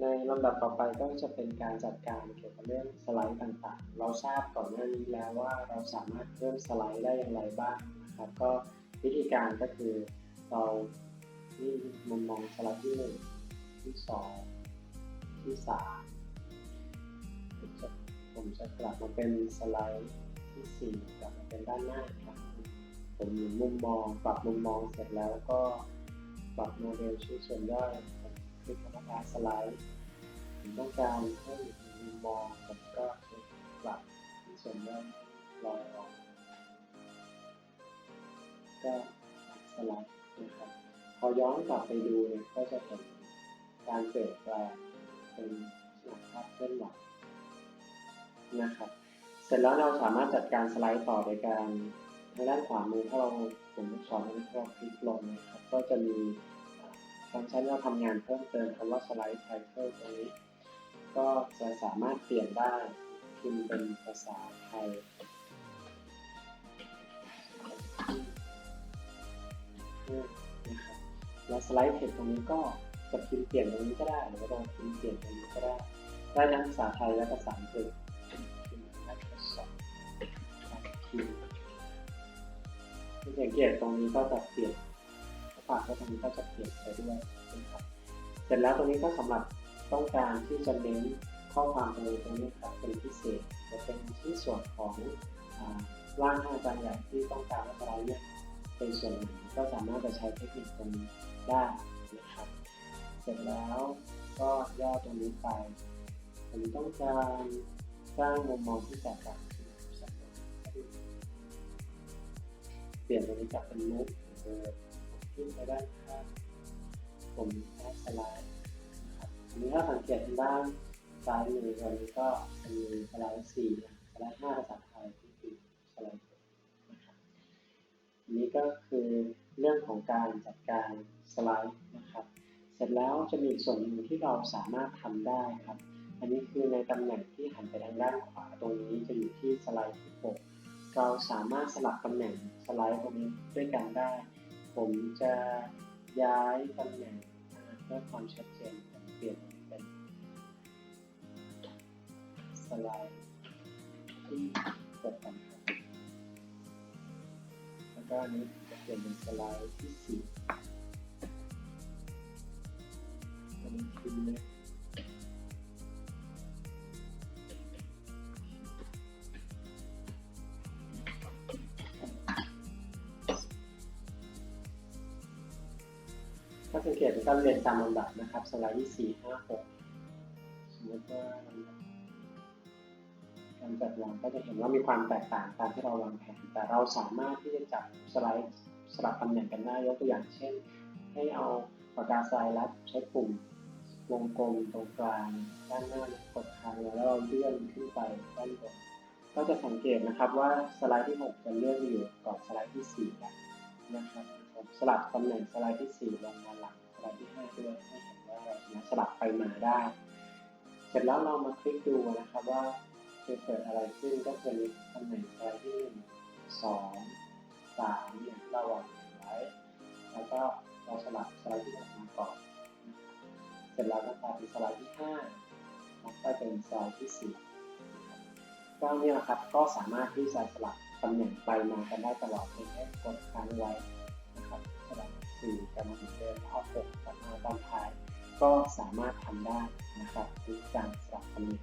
ในลำดับต่อไปก็จะเป็นการจัดการเกี่ยวกับเรื่องสไลด์ต่างๆ เราทราบก่อนหน้านี้แล้วว่าเราสามารถเพิ่มสไลด์ได้อย่างไรบ้างนะครับ ก็วิธีการก็คือเรานี่มุมมองสไลด์ที่หนึ่งที่สองที่สามผมจะกลับมาเป็นสไลด์ที่สี่กลับมาเป็นด้านหน้าครับผมหมุนมุมมองปรับมุมมองเสร็จแล้วก็ปรับโมเดลชี้ส่วนย่อย ผมคลิกคำว่าสไลด์ผมต้องการเพิ่มอีกมุมมองผมก็ปรับที่ส่วนย่อยลอยออกก็สไลด์นะครับพอย้อนกลับไปดูเนี่ยก็จะเห็นการเปลี่ยนแปลงเป็นหลักภาพเคลื่อนไหวนะครับเสร็จแล้วเราสามารถจัดการสไลด์ต่อโดยการทางด้านขวามือถ้าเราผมลูกศรอันนี้เราคลิกลงนะครับก็จะมี ฟังก์ชันที่เราทำงานเพิ่มเติมคำว่าสไลด์ไทเทลตรงนี้ ก็จะสามารถเปลี่ยนได้พิมพ์เป็นภาษาไทยนะครับแล้วสไลด์เทคตรงนี้ก็จะพิมพ์เปลี่ยนตรงนี้ก็ได้หรือว่าเราพิมพ์เปลี่ยนตรงนี้ก็ได้ได้ทั้งภาษาไทยและภาษาอังกฤษพิมพ์ Microsoft พิมพ์ที่สังเกตตรงนี้ก็จะเปลี่ยน ถ้าก็ตรงนี้ก็จะเปลี่ยนไปด้วยนะครับเสร็จแล้วตรงนี้ก็สำหรับต้องการที่จะเน้นข้อความตรงนี้ตรงนี้ครับเป็นพิเศษจะเป็นที่ส่วนของร่างอาจารย์ใหญ่ที่ต้องการว่าสไลด์เนี่ยเป็นส่วนหนึ่งก็สามารถจะใช้เทคนิคตรงนี้ได้นะครับ เสร็จแล้วก็ย่อตรงนี้ไปผมต้องการสร้างมุมมองที่แตกต่างเปลี่ยนตรงนี้จากเป็นมุกเดิมขึ้น ด้านข้างผมแอดสไลด์นะครับอันนี้ถ้าสังเกตทางด้านซ้ายมือตรงนี้ก็มีสไลด์สี่สไลด์ห้าภาษาไทยที่คือสไลด์นะครับอันนี้ก็คือเรื่องของการจัดการสไลด์นะครับ เสร็จแล้วจะมีส่วนหนึ่งที่เราสามารถทำได้ครับ อันนี้คือในตำแหน่งที่หันไปทางด้านขวาตรงนี้จะอยู่ที่สไลด์ที่6เราสามารถสลับตำแหน่งสไลด์ตรงนี้ด้วยกันได้ ผมจะย้ายตำแหน่งเพื่อความชัดเจนเปลี่ยนเป็นสไลด์ที่6กันครับแล้วก็อันนี้จะเปลี่ยนเป็นสไลด์ที่สี่ สังเกตก็เรียนตามลำดับนะครับสไลด์ที่สี่ห้าหกสมมติว่าการจัดวางก็จะเห็นว่ามีความแตกต่างตามที่เราวางแผน แต่เราสามารถที่จะจับสไลด์สลับตำแหน่งกันได้ยกตัวอย่างเช่น ให้เอาปากกาทรายรัดใช้ปุ่มวงกลมตรงกลางด้านหน้ากดค้างแล้วเราเลื่อนขึ้นไปด้านบนก็จะสังเกตนะครับว่าสไลด์ที่ 6 จะเลื่อนอยู่ก่อนสไลด์ที่4แล้ว นะครับสลับตำแหน่งสไลด์ที่ 4 ลงมาหลังสไลด์ที่5ด้วยให้เห็นว่าเราสามารถสลับไปมาได้ เสร็จแล้วเรามาคลิกดูนะครับว่าจะเกิดอะไรขึ้นก็คือตำแหน่งสไลด์ที่1 2 3เนี่ยที่เราวางไว้ แล้วก็เราสลับสไลด์ที่ออกมาก่อน เสร็จแล้วก็กลายเป็นสไลด์ที่5แล้วก็เป็นสไลด์ที่4ก็นี่ยนะครับก็สามารถที่จะสลับ ตำแหน่งไปมากันได้ตลอดเพียงแค่กดค้างไว้นะครับสลับ4กันมาเดือนเดินข้อหกกับมาตอนท้าย ก็สามารถทำได้นะครับด้วยการสลับตำแหน่ง